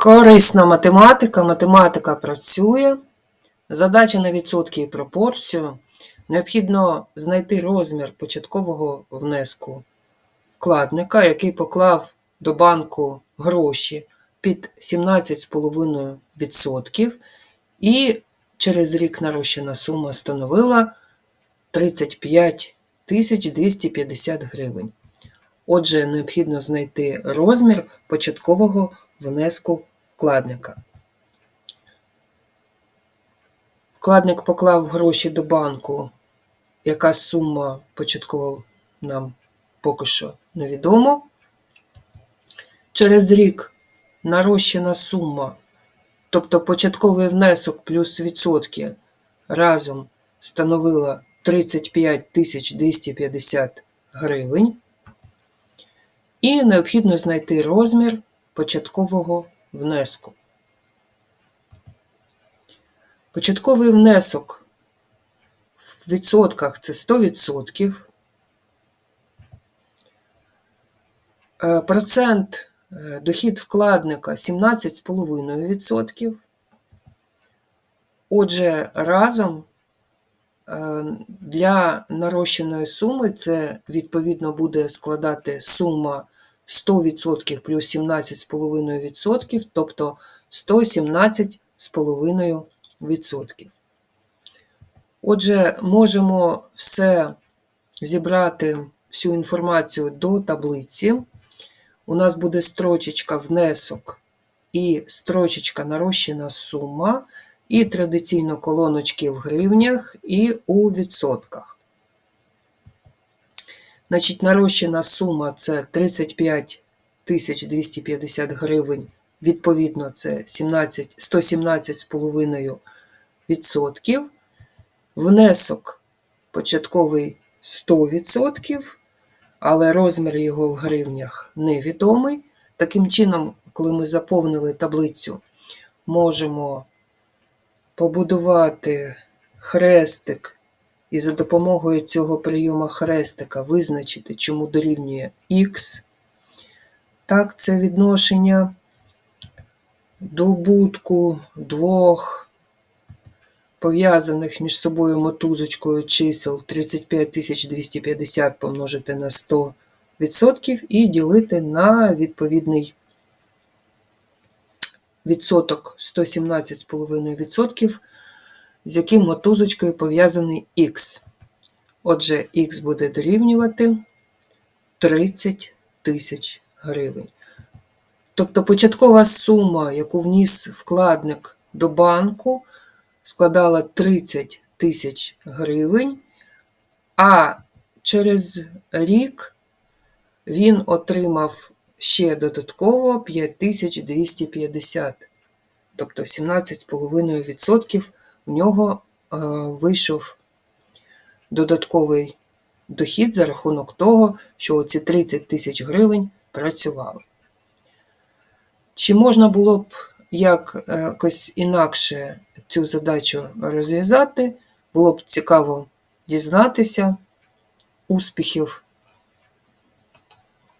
Корисна математика, математика працює. Задача на відсотки і пропорцію. Необхідно знайти розмір початкового внеску вкладника, який поклав до банку гроші під 17,5% і через рік нарощена сума становила 35 250 гривень. Отже, необхідно знайти розмір початкового внеску вкладника. Вкладник поклав гроші до банку. Яка сума початкова нам поки що невідомо. Через рік нарощена сума, тобто початковий внесок плюс відсотки разом становила 35 250 гривень. І необхідно знайти розмір початкового внеску. Початковий внесок в відсотках це 100%. Е, Процент е, дохід вкладника 17,5%. Отже, разом е, для нарощеної суми це відповідно буде складати сума 100% плюс 17,5%, тобто 117,5%. Отже, можемо все зібрати всю інформацію до таблиці. У нас буде строчечка внесок і строчечка нарощена сума, і традиційно колоночки в гривнях і у відсотках. Значить, нарощена сума це 35 250 гривень, відповідно, це 17, 117,5%. Внесок початковий 100%, але розмір його в гривнях невідомий. Таким чином, коли ми заповнили таблицю, можемо побудувати хрестик і за допомогою цього прийому хрестика визначити, чому дорівнює х. Так, це відношення добутку двох пов'язаних між собою мотузочкою чисел 35 250 помножити на 100% і ділити на відповідний відсоток 117,5%, з яким мотузочкою пов'язаний х. Отже, х буде дорівнювати 30 тисяч гривень. Тобто початкова сума, яку вніс вкладник до банку, складала 30 тисяч гривень, а через рік він отримав ще додатково 5250, тобто 17,5% в нього е, вийшов додатковий дохід за рахунок того, що оці 30 тисяч гривень працювали. Чи можна було б е, якось інакше цю задачу розв'язати? Було б цікаво дізнатися. Успіхів